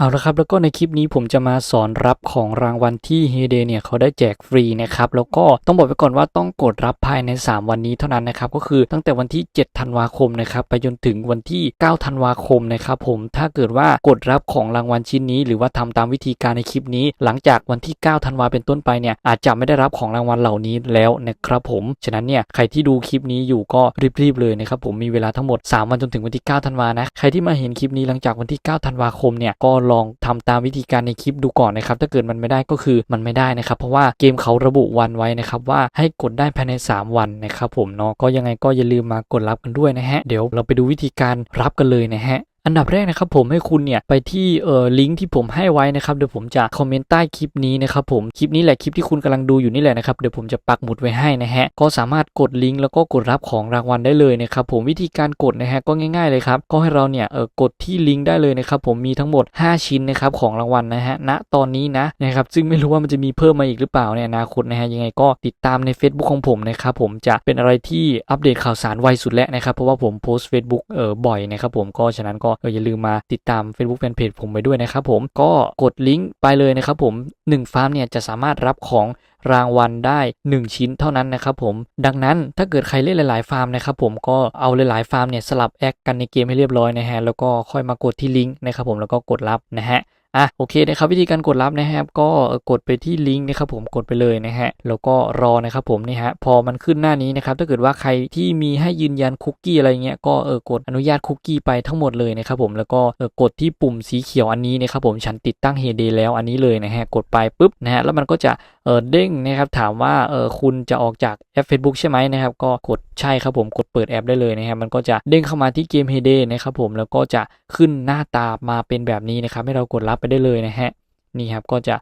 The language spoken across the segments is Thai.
เอาละครับแล้วก็ในคลิปนี้ผมจะมาสอนรับของรางวัลที่เฮเดเนี่ยเขาได้แจกฟรีนะครับแล้วก็ต้องบอกไปก่อนว่าต้องกดรับภายใน 3 วันนี้เท่านั้นนะครับก็คือตั้งแต่วันที่ 7 ธันวาคมนะครับไปจนถึงวันที่ 9 ธันวาคมนะครับผมถ้าเกิดว่ากดรับของรางวัลชิ้นนี้ หรือว่าทำตามวิธีการในคลิปนี้ หลังจากวันที่ 9 ธันวาเป็นต้นไปเนี่ยอาจจะไม่ได้รับของรางวัลเหล่านี้แล้วนะครับผมฉะนั้นเนี่ยใครที่ดูคลิปนี้อยู่ก็รีบๆเลยนะครับผมมีเวลาทั้งหมด 3 วันจนถึงวันที่ 9 ธันวานะใครที่มาเห็นคลิปนี้หลังจากวันที่ 9 ธันวาคมเนี่ยก็ลองทำตามวิธีการในคลิปดูก่อนนะครับ ถ้าเกิดมันไม่ได้ก็คือมันไม่ได้นะครับ เพราะว่าเกมเขาระบุวันไว้นะครับว่าให้กดได้ภายใน 3 วันนะครับผมเนาะก็ยังไงก็อย่าลืมมากดรับกันด้วยนะฮะเดี๋ยวเราไปดูวิธีการรับกันเลยนะฮะ อันดับแรกนะครับผมให้คุณเนี่ยไปที่เอ่อลิงก์ที่ผมให้ไว้นะครับเดี๋ยวผมจะคอมเมนต์ใต้คลิปนี้นะครับผมคลิปนี้แหละคลิปที่คุณกำลังดูอยู่นี่แหละนะครับเดี๋ยวผมจะปักหมุดไว้ให้นะฮะก็สามารถกดลิงก์แล้วก็กดรับของรางวัลได้เลยนะครับผมวิธีการกดนะฮะก็ง่ายๆเลยครับก็ให้เราเนี่ยเออกดที่ลิงก์ได้เลยนะครับผมมีทั้งหมด 5 ชิ้นนะครับของรางวัลนะฮะณตอนนี้นะนะครับซึ่งไม่รู้ว่ามันจะมีเพิ่มมาอีกหรือเปล่าในอนาคตนะฮะยังไงก็ติดตามใน Facebook ของผมนะครับผมจะเป็นอะไรที่อัปเดตข่าวสารไวสุดแล้วนะครับเพราะว่าผมโพสต์ Facebook เออบ่อยนะครับผมก็ฉะนั้นก็อออย่าลืมมาติดตาม Facebook Fanpage ผมไปด้วยนะครับผมก็กดลิงก์ไปเลยนะครับผม1ฟาร์มเนี่ยจะสามารถรับของรางวัลได้ 1 ชิ้นเท่านั้นนะครับผม ดังนั้นถ้าเกิดใครเล่นหลาย ๆ ฟาร์มนะครับผมก็เอาหลาย ๆ ฟาร์มเนี่ยสลับแอคกันในเกมให้เรียบร้อยนะฮะแล้วก็ค่อยมากดที่ลิงก์นะครับผมแล้วก็กดรับนะฮะ อะโอเคนะครับวิธีการกดรับนะครับ ก็กดไปที่ลิงก์นะครับผมกดไปเลยนะฮะแล้วก็รอนะครับผมนี่ฮะพอมันขึ้นหน้านี้นะครับถ้าเกิดว่าใครที่มีให้ยืนยันคุกกี้อะไรเงี้ยก็เออกดอนุญาตคุกกี้ไปทั้งหมดเลยนะครับผมแล้วก็เออกดที่ปุ่มสีเขียวอันนี้นะครับผมฉันติดตั้งเฮเดแล้วอันนี้เลยนะฮะกดไปปุ๊บนะฮะแล้วมันก็จะเออเด้งนะครับถามว่าเออคุณจะออกจากแอป Facebook ใช่ไหมนะครับก็กดใช่ครับผมกดเปิดแอปได้เลยนะฮะมันก็จะเด้งเข้ามาที่เกมเฮเดนะครับผมแล้วก็จะขึ้นหน้าตามาเป็นแบบนี้นะครับให้เรากดรับไปได้เลยนะฮะนี่ครับก็จะ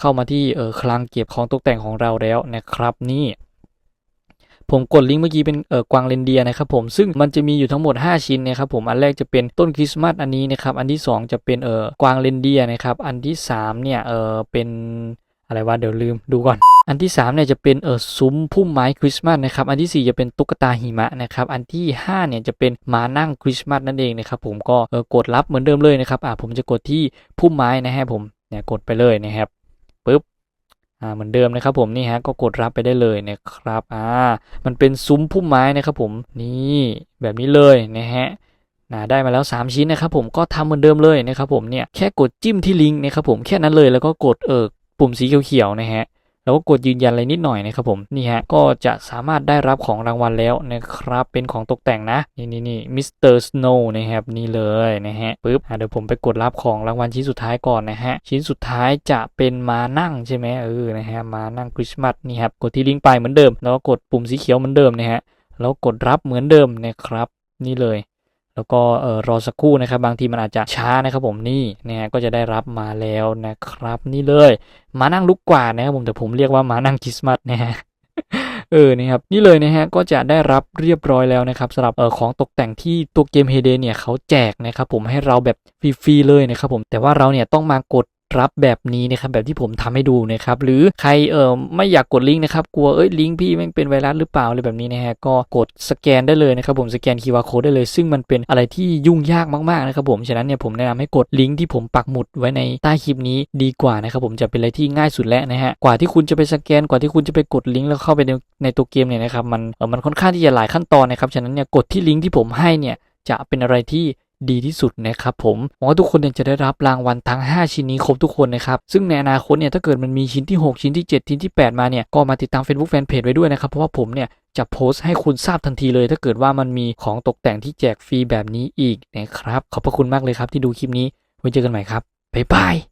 เข้ามาที่เออคลังเก็บของตกแต่งของเราแล้วนะครับนี่ผมกดลิงก์เมื่อกี้เป็นเออกวางเรนเดียนะครับผมซึ่งมันจะมีอยู่ทั้งหมด 5 ชิ้นนะครับผมอันแรกจะเป็นต้นคริสต์มาสอันนี้นะครับอันที่ 2 จะเป็นเออกวางเรนเดียนะครับอันที่3เนี่ยเออเป็นอะไรวะเดี๋ยวลืมดูก่อน อันที่3เนี่ยจะเป็นเออซุ้มพุ่มไม้คริสต์มาสนะครับ อันที่ 4 จะเป็นตุ๊กตาหิมะนะครับ อันที่5เนี่ยจะเป็นม้านั่งคริสต์มาสนั่นเองนะครับผมก็เออกดรับเหมือนเดิมเลยนะครับอ่าผมจะกดที่พุ่มไม้นะฮะผมเนี่ยกดไปเลยนะครับปึ๊บอ่าเหมือนเดิมนะครับผมนี่ฮะก็กดรับไปได้เลยนะครับอ่ามันเป็นซุ้มพุ่มไม้นะครับผมนี่แบบนี้เลยนะฮะนะได้มาแล้ว 3 ชิ้นนะครับผมก็ทำเหมือนเดิมเลยนะครับผมเนี่ยแค่กดจิ้มที่ลิงก์นะครับผมแค่นั้นเลยแล้วก็กดเออปุ่มสีเขียวๆนะฮะ แล้วก็กดยืนยันอะไรนิดหน่อยนะครับผมนี่ฮะก็จะสามารถได้รับของรางวัลแล้วนะครับเป็นของตกแต่งนะนี่นี่นี่มิสเตอร์สโนว์นะครับนี่เลยนะฮะปึ๊บเดี๋ยวผมไปกดรับของรางวัลชิ้นสุดท้ายก่อนนะฮะชิ้นสุดท้ายจะเป็นมานั่งใช่ไหมเออนะฮะมานั่งคริสต์มาสนี่ครับกดที่ลิงก์ไปเหมือนเดิม แล้วก็กดปุ่มสีเขียวเหมือนเดิมนะฮะแล้วกดรับเหมือนเดิมนะครับนี่เลย แล้วก็เออรอสักครู่นะครับ บางทีมันอาจจะช้านะครับผมนี่นะฮะก็จะได้รับมาแล้วนะครับ นี่เลยมานั่งลุกกว่าดนะครับผมแต่ผมเรียกว่ามานั่งคริสต์มาสนะฮะเออนี่ครับนี่เลยนะฮะก็จะได้รับเรียบร้อยแล้วนะครับสำหรับเออของตกแต่งที่ตัวเกมเฮเดเนี่ยเขาแจกนะครับผมให้เราแบบฟรีๆเลยนะครับผมแต่ว่าเราเนี่ยต้องมากด รับแบบนี้นะครับแบบที่ผมทำให้ดูนะครับหรือใครเออไม่อยากกดลิงก์นะครับกลัวเอ้ยลิงก์พี่แม่งเป็นไวรัสหรือเปล่าอะไรแบบนี้นะฮะก็กดสแกนได้เลยนะครับผมสแกน QR code ได้เลย ซึ่งมันเป็นอะไรที่ยุ่งยากมากๆนะครับผมฉะนั้นเนี่ยผมแนะนำให้กดลิงก์ที่ผมปักหมุดไว้ในใต้คลิปนี้ดีกว่านะครับผมจะเป็นอะไรที่ง่ายสุดแล้วนะฮะกว่าที่คุณจะไปสแกนกว่าที่คุณจะไปกดลิงก์แล้วเข้าไปในในตัวเกมเนี่ยนะครับมันเออมันค่อนข้างที่จะหลายขั้นตอนนะครับฉะนั้นเนี่ยกดที่ลิงก์ที่ผมให้เนี่ยจะเป็นอะไรที่ ดีที่สุดนะครับผมหวังว่าทุกคนเนี่ยจะได้รับรางวัลทั้ง 5 ชิ้นนี้ครบทุกคนนะครับซึ่งในอนาคตเนี่ยถ้าเกิดมันมีชิ้นที่ 6 ชิ้นที่ 7 ชิ้นที่ 8 มาเนี่ยก็มาติดตาม Facebook Fanpage ไว้ด้วยนะครับเพราะว่าผมเนี่ยจะโพสต์ให้คุณทราบทันทีเลย ถ้าเกิดว่ามันมีของตกแต่งที่แจกฟรีแบบนี้อีกนะครับขอบพระคุณมากเลยครับที่ดูคลิปนี้ไว้เจอกันใหม่ครับบ๊ายบาย